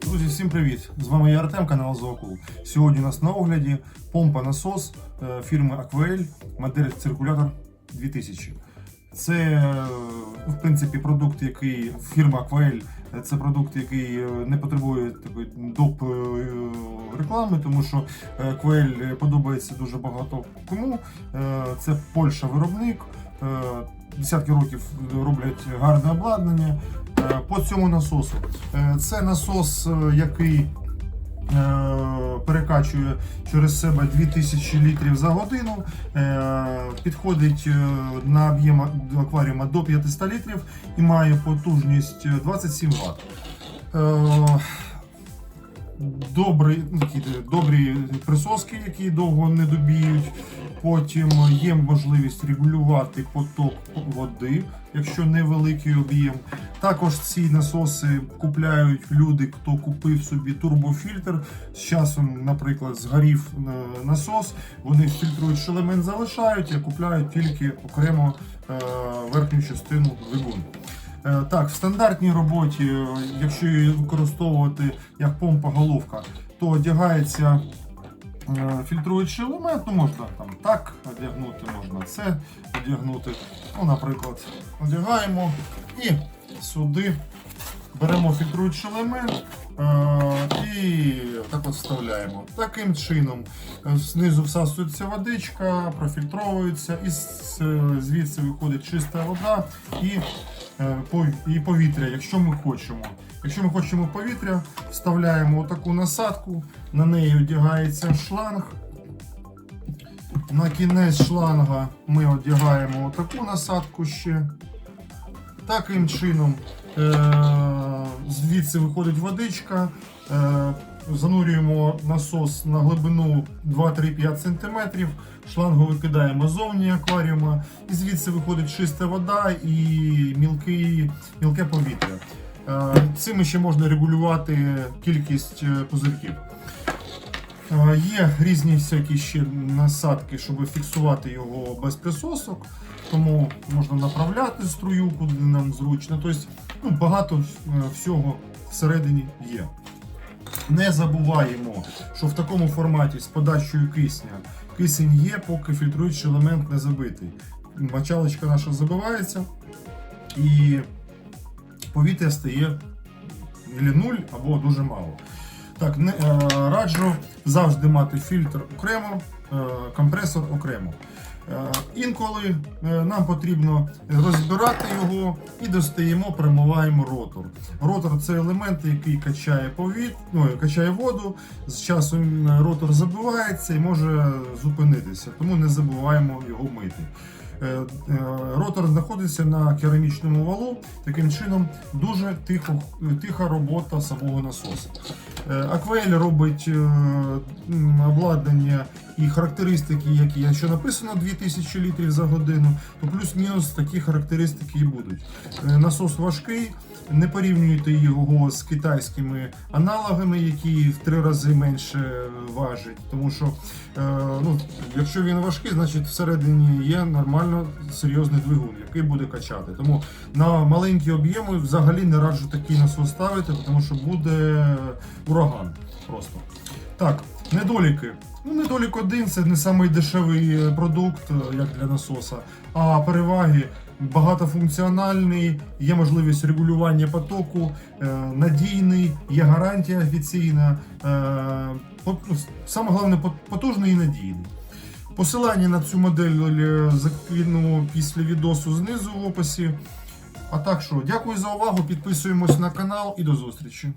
Друзі, всім привіт! З вами я Артем, канал Зоокул. Сьогодні у нас на огляді помпа насос е, фірми Aquael, модель циркулятор 2000. Це, е, в принципі, продукт, який фірма Aquael, е, це продукт, який е, не потребує такої доп е, реклами, тому що е, подобається дуже багато кому. Е, Це Польща виробник. е, Десятки років роблять гарне обладнання е, по цьому насосу. Е, Це насос, е, який е, перекачує через себе 2000 літрів за годину. Е, Підходить е, на об'єм акваріума до 500 літрів і має потужність 27 Вт. Добрі, добрі присоски, які довго не добіють. Потім є можливість регулювати поток води, якщо невеликий об'єм. Також ці насоси купляють люди, хто купив собі турбофільтр. З часом, наприклад, згорів е, насос, вони фільтрують, що залишають, а купляють тільки окремо е, верхню частину двигун. Е, Так, в стандартній роботі, е, якщо її використовувати як помпа головка, то одягається е, фільтруючий елемент, ну можна там так одягнути, можна це одягнути. Ну, наприклад, одягаємо і сюди беремо фільтруючий елемент е, і так от вставляємо. Таким чином е, знизу всасується водичка, профільтровується, і звідси виходить чиста вода і, е, і повітря, якщо ми хочемо. Якщо ми хочемо повітря, вставляємо таку насадку, на неї одягається шланг. На кінець шланга ми одягаємо таку насадку ще. Таким чином е- звідси виходить водичка. Е- занурюємо насос на глибину 2-3-5 см, шлангу викидаємо зовні акваріума, і звідси виходить чиста вода і мілкий, мілке повітря. Е, Цим ще можна регулювати кількість пузирків. Е, Є різні всякі ще насадки, щоб фіксувати його без присосок, тому можна направляти струю, куди нам зручно. Тобто ну, багато е, всього всередині є. Не забуваємо, що в такому форматі з подачею кисня кисень є, поки фільтруючий елемент не забитий. Мочалочка наша забивається і повітря стає нуль або дуже мало. Так, не, е, раджу завжди мати фільтр окремо, е, компресор окремо. Е, інколи нам потрібно розбирати його і достаємо, промиваємо ротор. Ротор це елемент, який качає повіт, ну, качає воду. З часом ротор забивається і може зупинитися, тому не забуваємо його мити. Е, е, Ротор знаходиться на керамічному валу. Таким чином дуже тихо, тиха робота самого насосу. Аквель робить е, обладнання і характеристики, які якщо написано 2000 літрів за годину, то плюс-мінус такі характеристики і будуть. Е, Насос важкий, не порівнюйте його з китайськими аналогами, які в три рази менше важать. Тому що е, ну, якщо він важкий, значить всередині є нормально серйозний двигун, який буде качати. Тому на маленькі об'єми взагалі не раджу такий насос ставити, тому що буде ураган просто. Так, недоліки. Ну, недолік один це не самий дешевий продукт, е, як для насоса, а переваги багатофункціональний, є можливість регулювання потоку, е, надійний, є гарантія офіційна. е, ну, Саме головне потужний і надійний. Посилання на цю модель е, закину після відосу знизу в описі. А так що, дякую за увагу, підписуємось на канал і до зустрічі.